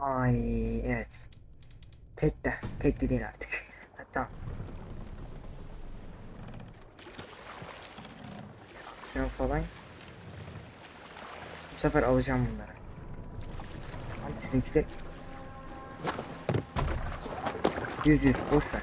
Ay evet. Tek de. Tek de değil artık. Ha, tamam. Aksiyon falan. Bu sefer alacağım bunları. Ama bizimkiler... Yüz yüz boş ver.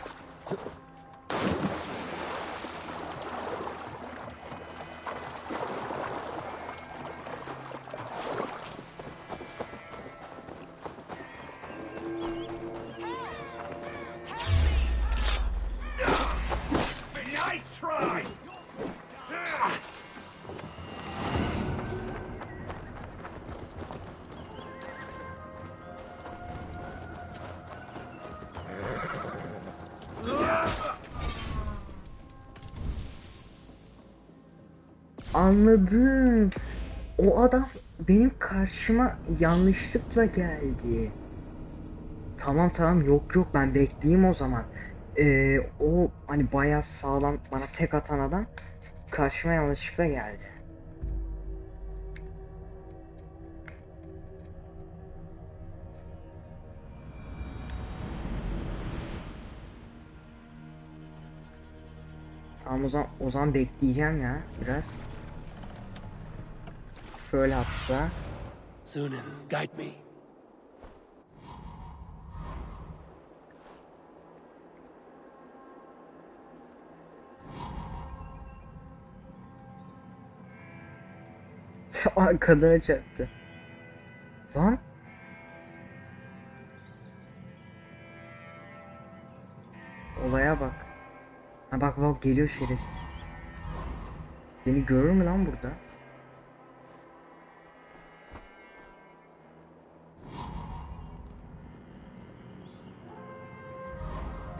Anladım. O adam benim karşıma yanlışlıkla geldi. Tamam tamam yok yok ben bekleyeyim o zaman. Ee, o hani bayağı sağlam bana tek atan adam karşıma yanlışlıkla geldi. Tamam o zaman, o zaman bekleyeceğim ya biraz. Şöyle hatta. Sunan, guide me. Kadına çarptı. Lan. Olaya bak. Ha bak bak geliyor şerefsiz. Beni görür mü lan burada?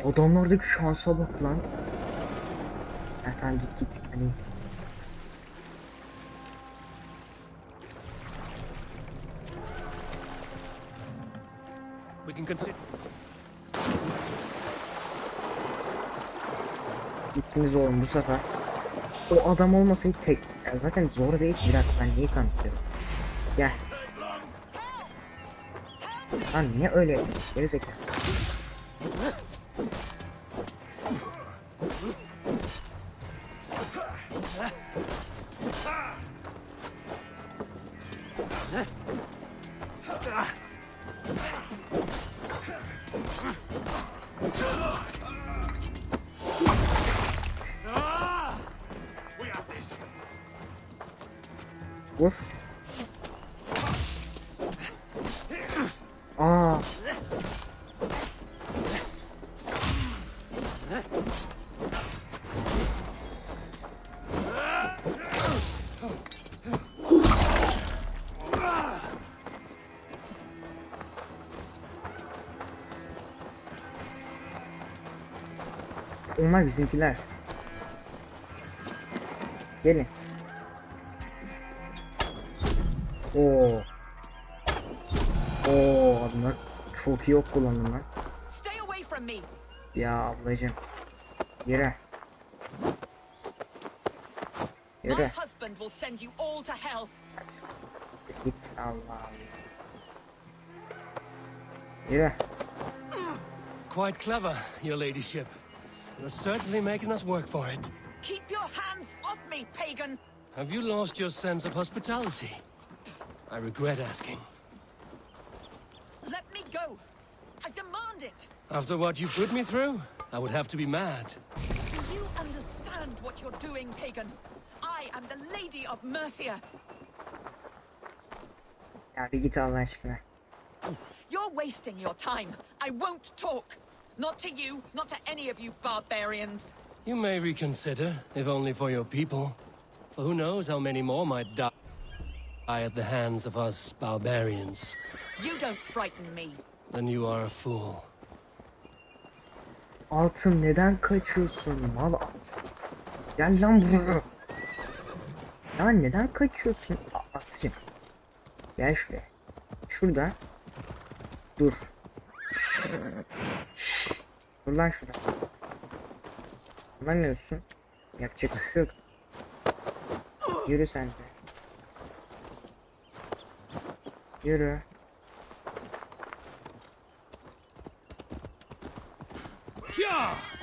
Adamlardaki şansa bak lan. Tamam git git. Hani We can consider. Gittiniz oğlum bu sefer. O adam olmasaydı tek... Ya zaten zor değil ki bir dakika ben niye kanıtlıyorum? Gel. Lan niye öyle? Geri zekalı. Onlar bizimkiler. Gelin. Oo. Oo bunlar çok iyi ok kullandım lan. Stay away from me! Ya ablacım. Yere. Yere. Git Allah'ım. Yere. Quite clever, your ladyship. You're certainly making us work for it. Keep your hands off me, pagan! Have you lost your sense of hospitality? I regret asking. Let me go! I demand it! After what you put me through, I would have to be mad. Do you understand what you're doing, pagan? I am the Lady of Mercia. Ya bir git Allah aşkına. You're wasting your time. I won't talk. Not to you, not to any of you barbarians. You may reconsider, if only for your people. For who knows how many more might die at the hands of us barbarians. You don't frighten me. Then you are a fool. Altın neden kaçıyorsun mal at? Gel lan buraya. Ya neden kaçıyorsun? A- Atacağım. Gel şuraya. Şurada. Dur. Şşş. Dur lan şuna. Lan ne olsun? Yapacak bir şey yok. Yürü sen de. Yürü. Yeah.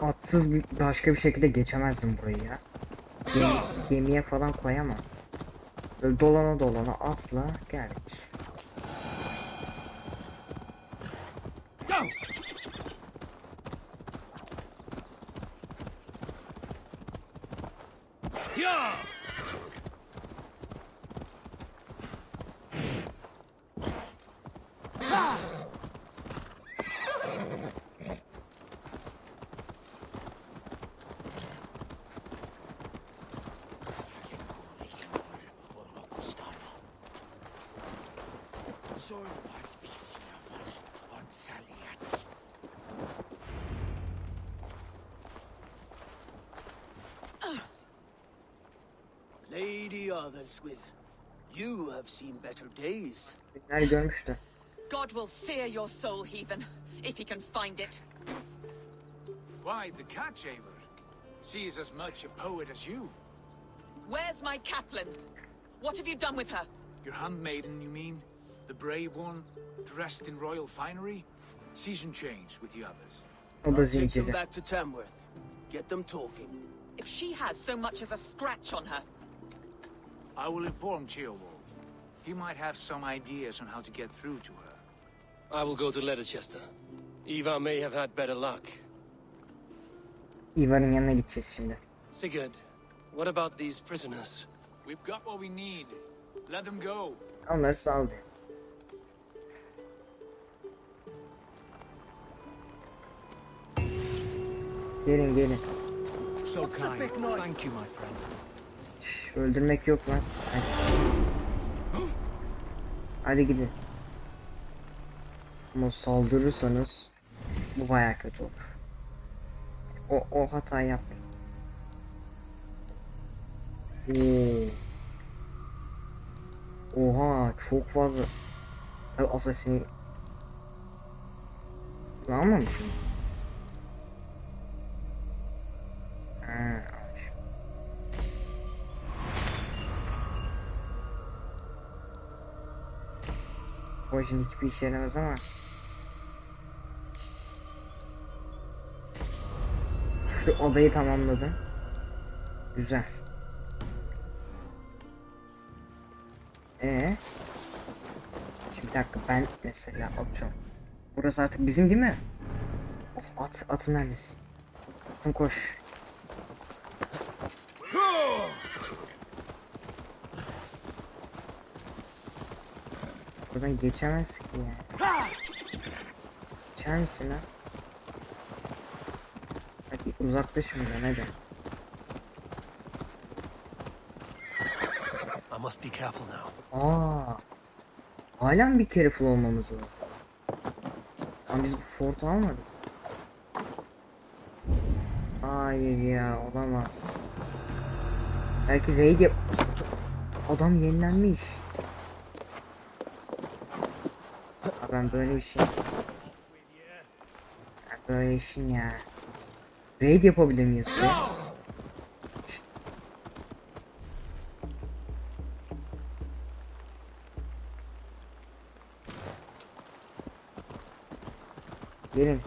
Atsız bir, başka bir şekilde geçemezdim burayı ya. Gemi- gemiye falan koyamam. Böyle dolana dolana atla gel. Lady Otherswith, you have seen better days. Günler görmüştü. God will sear your soul, heathen, if he can find it. Why, the cat shaver? She's as much a poet as you. Where's my Catelyn? What have you done with her? Your handmaiden, you mean? The brave one, dressed in royal finery? Season change with the others. O da Take them back to Tamworth. Get them talking. If she has so much as a scratch on her, I will inform Cheerwolf. He might have some ideas on how to get through to her. I will go to Leicester. Eva may have had better luck. Ivar'ın yanına gideceğiz şimdi. Sigurd, what about these prisoners? We've got what we need. Let them go. Onları saldı. Gelin gelin. So kind. Thank you, my friend. Öldürmek yok lan sen. Hadi gidin. Ama saldırırsanız bu baya kötü olur. O, o hatayı yapmayın. Oo. Oha çok fazla. Tabi Assassin'i almamış mı? Şimdi hiçbir işe yaramaz ama. Şu odayı tamamladım. Güzel. Ee? Şimdi bir dakika ben mesela atıyorum. Burası artık bizim değil mi? Of at atın neredesin? Atın koş. Buradan geçemez ki ya. Geçer misin lan? Hadi uzaklaş bundan hadi. I must be careful now. Aa. Halen bir careful olmamız lazım. Ama biz bu fortu almadık. Hayır ya olamaz. Belki raid yap... Adam yenilenmiş. Aa, ben böyle bir şey... Ben böyle işin ya. Raid yapabilir miyiz buraya? Gelin.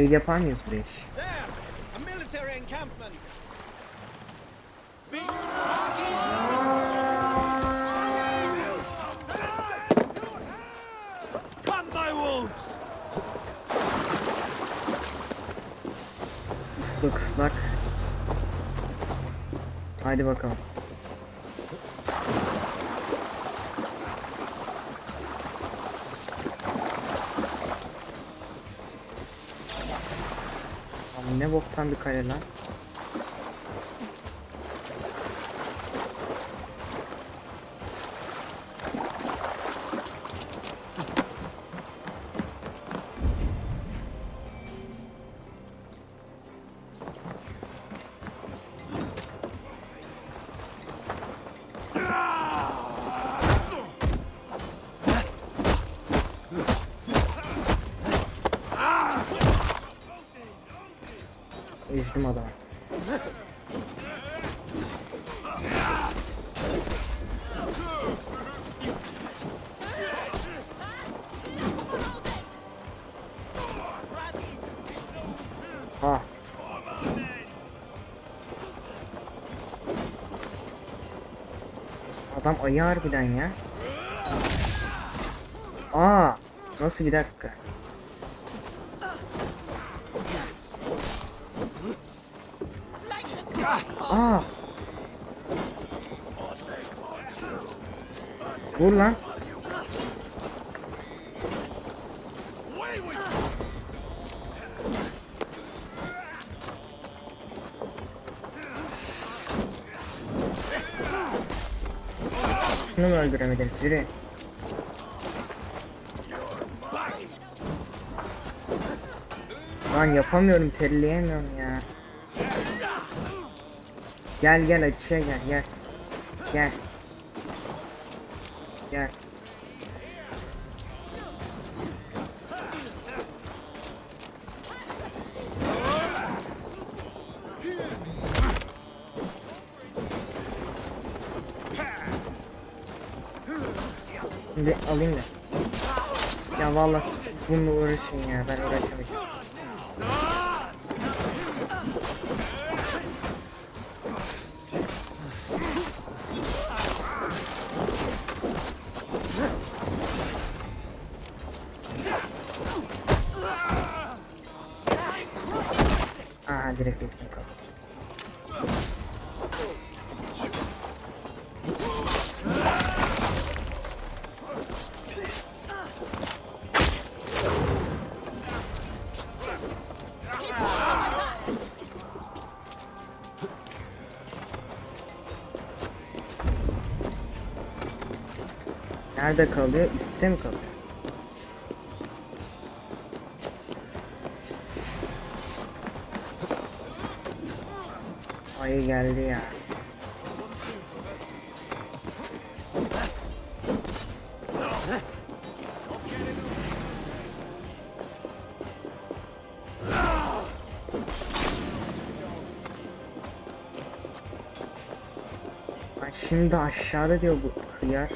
Raid yapar mıyız buraya? There! A military encampment! Come, my wolves! Islak ıslak. Hadi bakalım. Ne boktan bir kale lan. Adam ayı harbiden ya. Aa, nasıl bir dakika? Aa. Vur lan. Öldüremediniz? Yürüyün. Lan yapamıyorum, terleyemiyorum ya. Gel gel açıya gel gel. Gel. Şimdi alayım da. Ya vallahi siz bununla uğraşın ya ben uğraşamayacağım. Nerede kalıyor? Üstte mi kalıyor? Ayı geldi ya. Şimdi aşağıda diyor bu hıyar.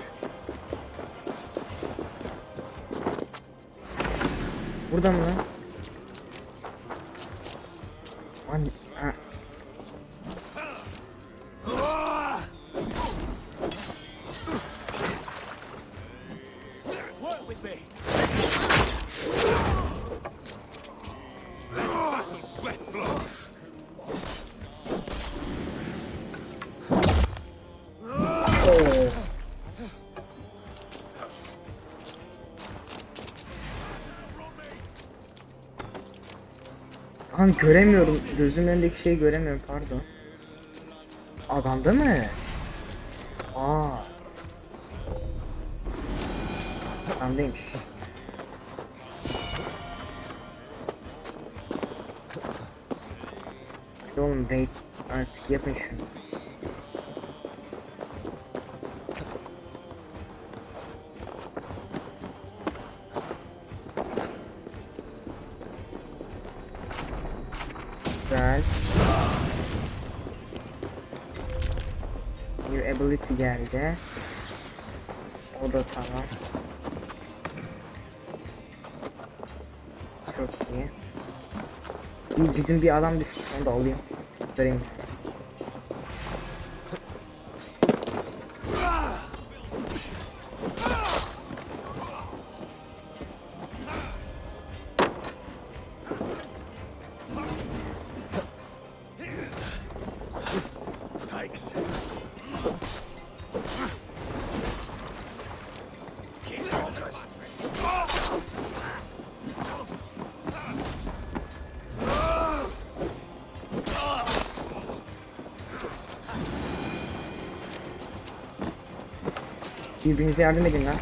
Burada mı lan? Lan ha. Work with me. Lan göremiyorum. Gözümün önündeki şeyi göremiyorum pardon. Adamda mı? Aa. Adamdaymış. Oğlum wait artık yapın şunu. Güzel. New ability geldi. O da tamam. Çok. İyi, Bizim bir adam düştü. Onu da alayım. Vereyim. Birbirinize yardım edin lan.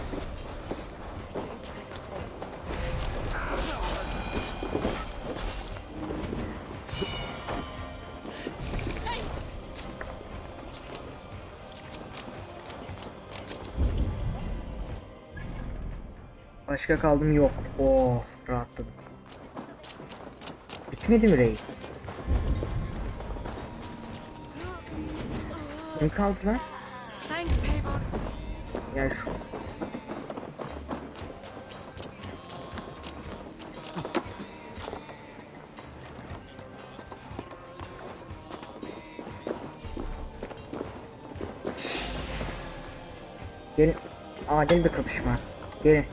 Başka kaldım yok. Oh rahatladım. Bitmedi mi raid? Kim kaldı lan? Gel şu. Gelin. Adil bir kapışma. Gelin.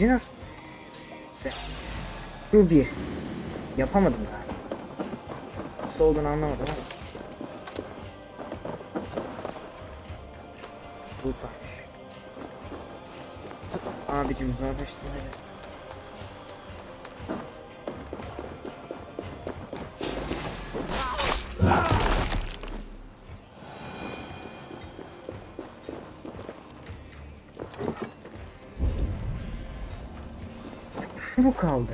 Biri nasıl? Se. Dur bir. Yapamadım ya. Nasıl olduğunu anlamadım ama. Buradaymış. Abicim uzaklaştın beni. Mu kaldı?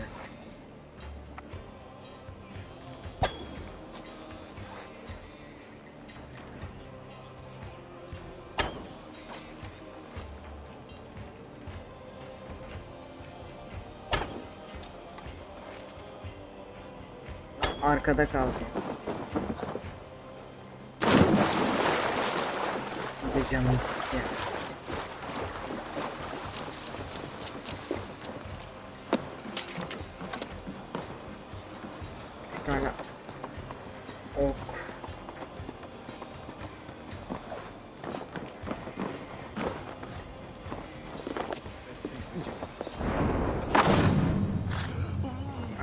Arkada kaldı. Bir de canım gitti.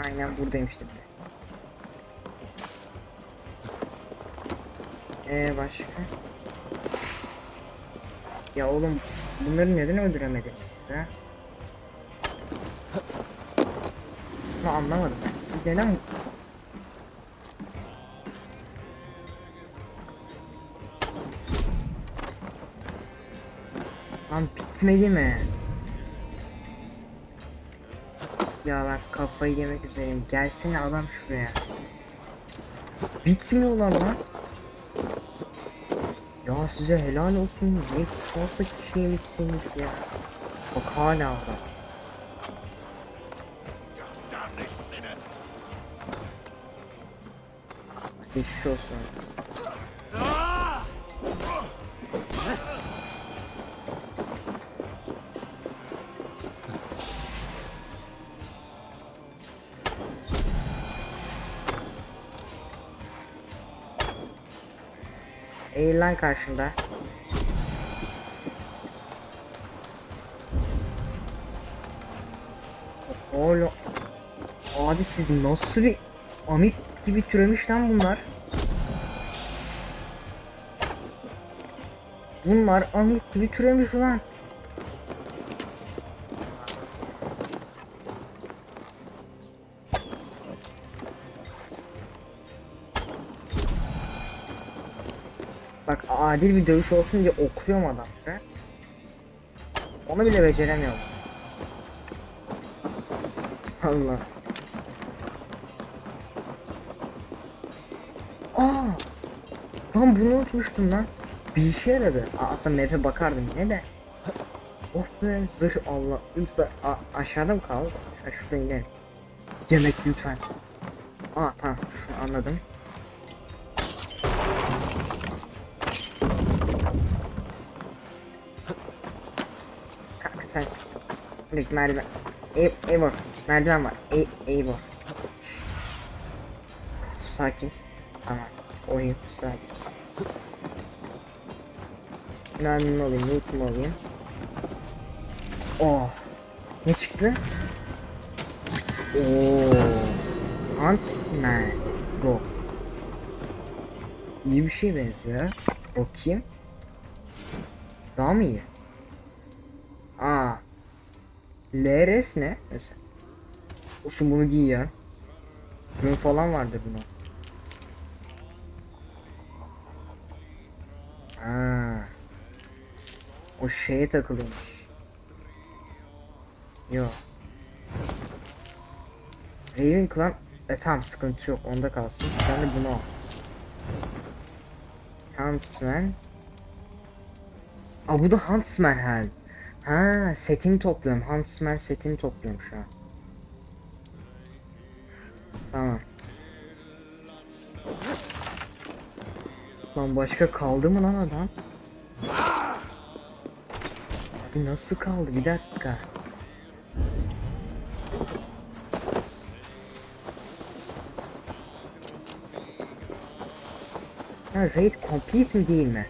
Aynen buradayım işte. Ee başka? Ya oğlum bunları neden öldüremediniz siz ha? Bunu anlamadım ben. Siz neden Lan bitmedi mi? Ya ben kafayı yemek üzereyim. Gelsene adam şuraya. Bitmiyorlar lan. Ya size helal olsun. Ne nasıl kişiymişsiniz ya. Bak hala sinner. Geçmiş olsun. Eğil lan karşımda. Oğlum. Abi siz nasıl bir amip gibi türemiş lan bunlar. Bunlar amip gibi türemiş ulan. Adil bir dövüş olsun diye okuyorum adamları. Onu bile beceremiyorum. Allah. Aa! Lan bunu unutmuştum lan. Bir işe yaradı. Aa, aslında map'e bakardım yine de. Oh be zırh Allah. Lütfen A- aşağıda mı kaldı? Şuradan inelim. Yemek lütfen. Aa tamam şunu anladım. Sen Dur merdiven Ev, Eivor merdiven var e, Eivor Sakin Tamam oyun sakin Mermimi alayım lootumu alayım Oh Ne çıktı? Oo Huntsman. Go. İyi bir şey benziyor. Kim? Daha mı iyi? Aa. LRS ne? Mesela. Olsun bunu giy ya. Gün falan vardır buna. Ha. O şeye takılıyormuş. Yo. Ravenclan e tamam sıkıntı yok onda kalsın. Sen de bunu al. Huntsman. Aa bu da Huntsman hal. Ha setini topluyorum. Huntsman setini topluyorum şu an. Tamam. Lan başka kaldı mı lan adam? Abi nasıl kaldı? Bir dakika. Ha raid complete mi değil mi?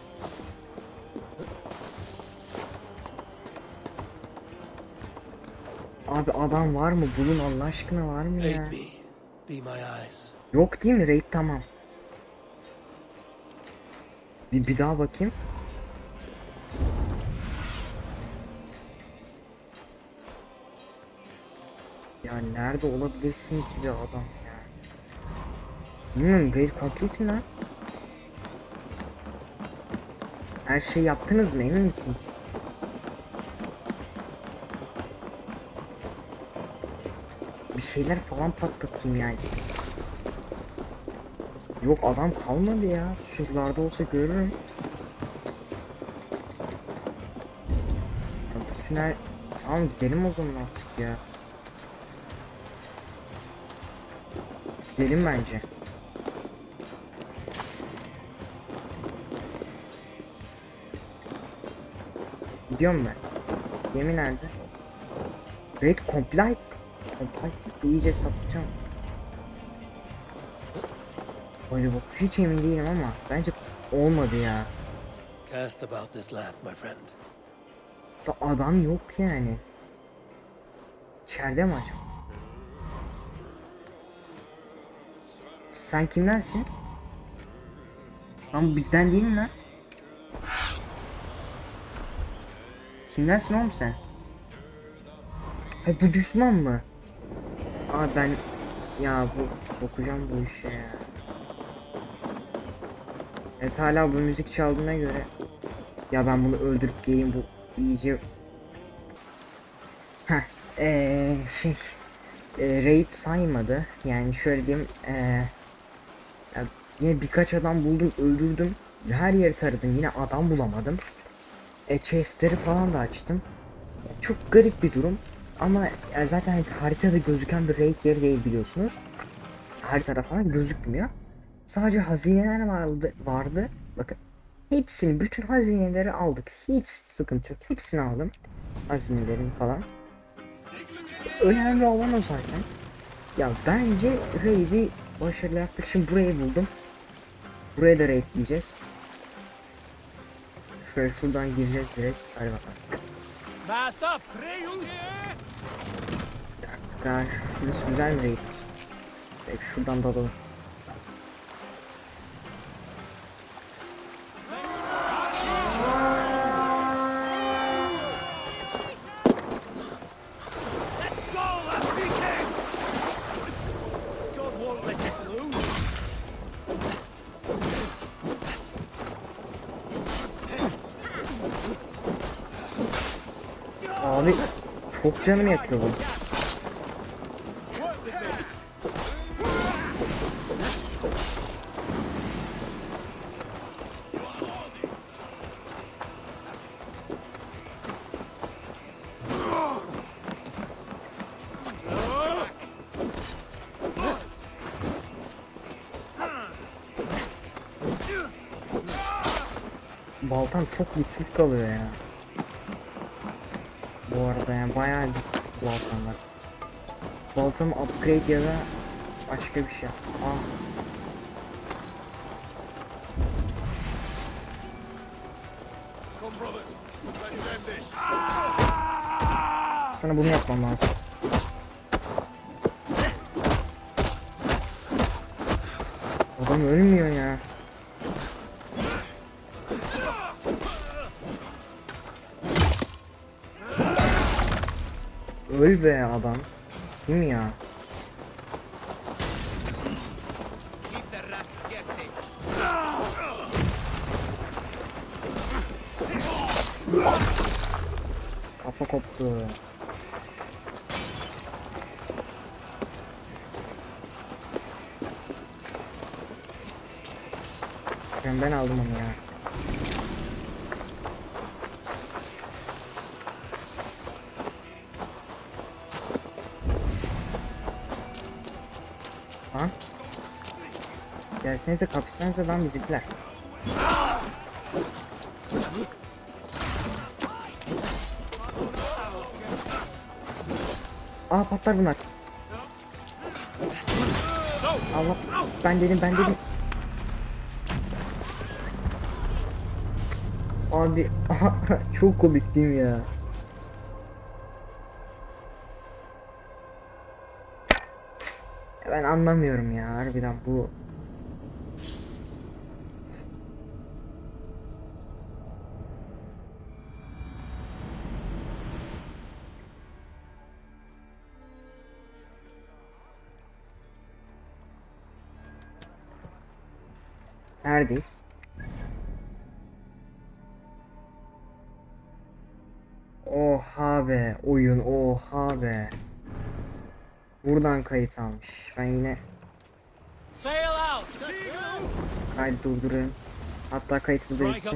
Abi adam var mı? Bulun Allah aşkına var mı ya? Yok değil mi? Raid tamam. Bir, bir daha bakayım. Ya nerede olabilirsin ki bir adam ya? Bilmiyorum raid complete mi lan? Her şey yaptınız mı emin misiniz? Şeyler falan patlatayım yani. Yok adam kalmadı ya. Surlarda olsa görürüm. Tünel... Tamam gidelim o zaman artık ya. Gidelim bence. Gidiyorum ben. Yemin nerede? Red complete. Complete iyice satacağım. Öyle bak hiç emin değilim ama bence olmadı ya. Cast about this land, my friend. Da adam yok yani. İçeride mi acaba? Sen kimlersin? Lan bu bizden değil mi lan? Kimlersin oğlum sen? Ha bu düşman mı? Aa ben ya bu sokacağım bu işe ya. Evet hala bu müzik çaldığına göre ya ben bunu öldürüp geleyim bu iyice Heh eee şey eee, raid saymadı. Yani şöyle diyeyim eee ya yine birkaç adam buldum öldürdüm. Her yeri taradım yine adam bulamadım. E chestleri falan da açtım. Çok garip bir durum ama zaten haritada gözüken bir raid yeri değil biliyorsunuz haritada falan gözükmüyor Sadece hazineler vardı, vardı. Bakın hepsini, bütün hazineleri aldık. Hiç sıkıntı yok. Hepsini aldım. Hazinelerin falan. Önemli olan o zaten. Ya bence raid'i başarılı yaptık. Şimdi burayı buldum. Buraya da raid diyeceğiz. Şöyle şuradan gireceğiz direkt. Hadi bakalım. Master, Ya şurası güzel bir raidmiş. Belki şuradan dalalım. Abi çok canım yakıyor bu. Baltam çok güçsüz kalıyor ya. Bu arada yani bayağı güçsüz baltamlar. Baltam upgrade ya da başka bir şey. This. Sana bunu yapmam lazım. Adam ölmüyor ya. Öl be adam. Değil mi ya? Kafa koptu. Ben, ben aldım onu ya. Gelsenize kapışsanıza lan bizimkiler. Aa patlar bunlar. Allah ben dedim ben dedim. Abi çok komik? Ya Ben anlamıyorum ya harbiden bu. Neredeyiz? Oha be oyun oha be. Buradan kayıt almış. Ben yine kaydı durdurayım. Hatta kayıt bitsin.